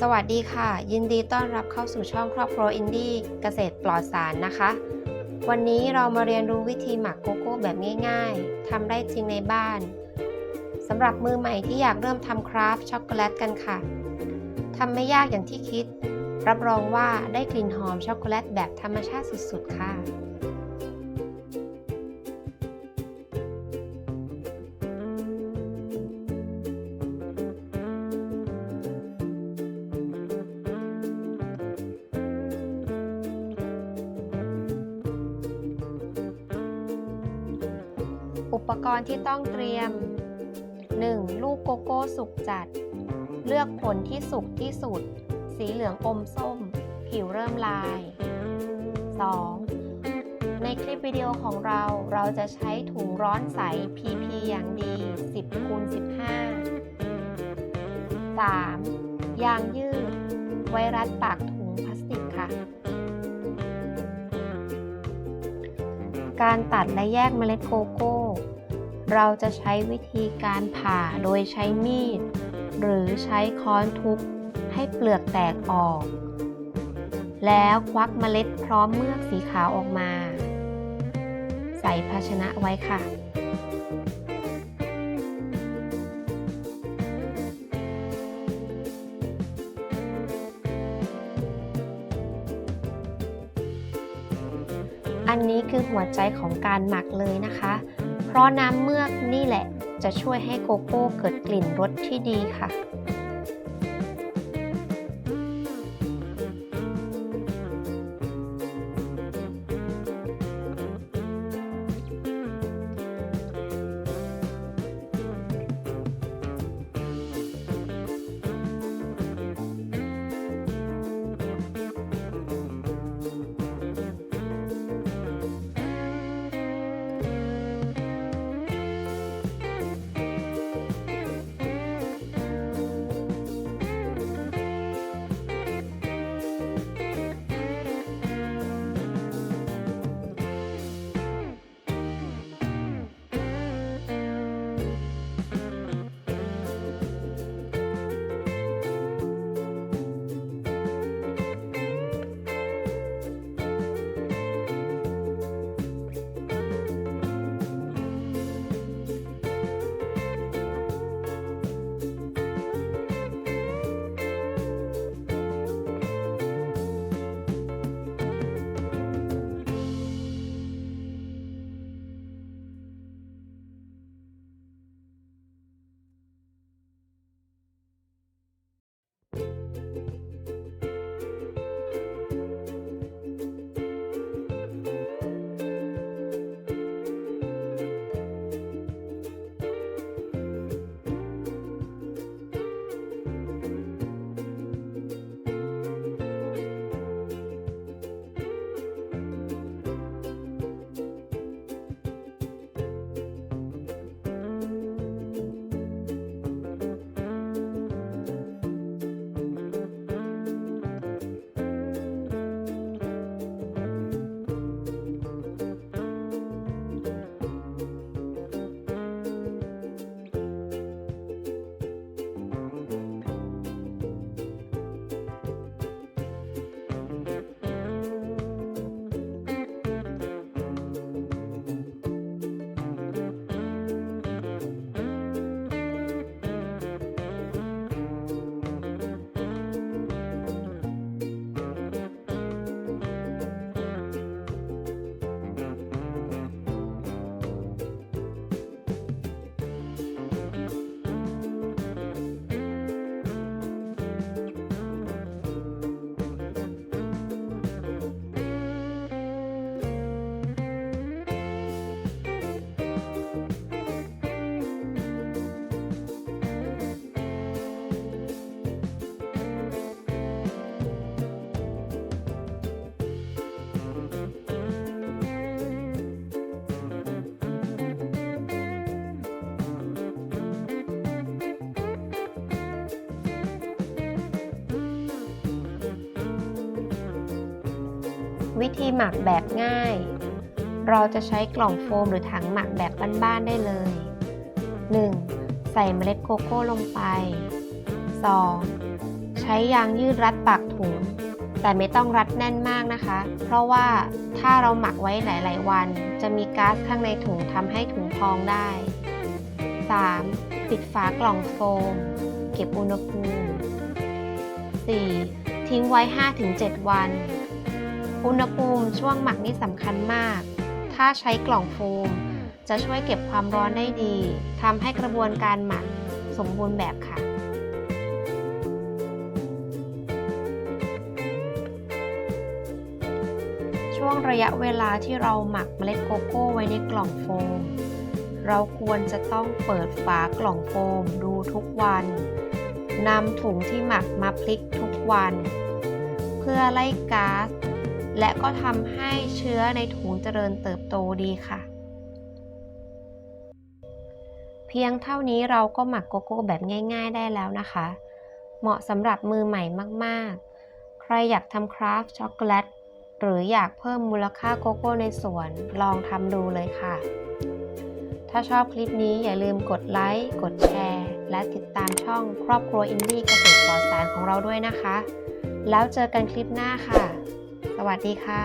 สวัสดีค่ะ ยินดีต้อนรับเข้าสู่ช่องครอบครัวอินดี้เกษตรปลอดสารนะคะ วันนี้เรามาเรียนรู้วิธีหมักโกโก้แบบง่ายๆทำได้จริงในบ้านสำหรับมือใหม่ที่อยากเริ่มทำคราฟช็อกโกแลตกันค่ะทำไม่ยากอย่างที่คิด รับรองว่าได้กลิ่นหอมช็อกโกแลตแบบธรรมชาติสุดๆค่ะ ปกรณ์ที่ต้องเตรียม 1. ลูกโกโก้สุกจัด เลือกผลที่สุกที่สุด สีเหลืองอมส้ม ผิวเริ่มลาย 2. ในคลิปวิดีโอของเราเราจะใช้ถุงร้อนใส PP อย่างดี 10คูณ15 3. ยางยืด ไวรัดปากถุงพลาสติกค่ะการตัดและแยกเมล็ดโกโก้ เราจะใช้วิธีการผ่าโดยใช้มีด หรือใช้ค้อนทุบให้เปลือกแตกออก แล้วควักเมล็ดพร้อมเมือกสีขาวออกมา ใส่ภาชนะไว้ค่ะอันนี้คือหัวใจของการหมักเลยนะคะ เพราะน้ำเมือกนี่แหละจะช่วยให้โกโก้เกิดกลิ่นรสที่ดีค่ะ วิธีหมักแบบง่าย เราจะใช้กล่องโฟมหรือถังหมักแบบบ้านๆได้เลย 1. ใส่เมล็ดโกโก้ลงไป 2. ใใช้ยางยืดรัดปากถุง แต่ไม่ต้องรัดแน่นมากนะคะ เพราะว่าถ้าเราหมักไว้หลาย ๆ วัน จะมีก๊าซข้างในถุงทำให้ถุงพองได้ 3. ปิดฝากล่องโฟม เก็บอุณหภูมิ 4. ทิ้งไว้ 5-7 วัน อุณหภูมิช่วงหมักนี่สำคัญมาก ถ้าใช้กล่องโฟม จะช่วยเก็บความร้อนได้ดีทำให้กระบวนการหมักสมบูรณ์แบบค่ะช่วงระยะเวลาที่เราหมักเมล็ดโกโก้ไว้ในกล่องโฟม เราควรจะต้องเปิดฝากล่องโฟมดูทุกวันนำถุงที่หมักมาพลิกทุกวัน เพื่อไล่ก๊าซ และก็ทำให้เชื้อในถุงเจริญเติบโตดีค่ะ เพียงเท่านี้เราก็หมักโกโก้แบบง่าย ๆ ได้แล้วนะคะ เหมาะสำหรับมือใหม่มากๆ ใครอยากทำคราฟช็อกโกแลตหรืออยากเพิ่มมูลค่าโกโก้ในสวน ลองทำดูเลยค่ะ ถ้าชอบคลิปนี้อย่าลืมกดไลค์ กดแชร์ และติดตามช่องครอบครัวอินดี้เกษตรปลอดสารของเราด้วยนะคะ แล้วเจอกันคลิปหน้าค่ะ สวัสดีค่ะ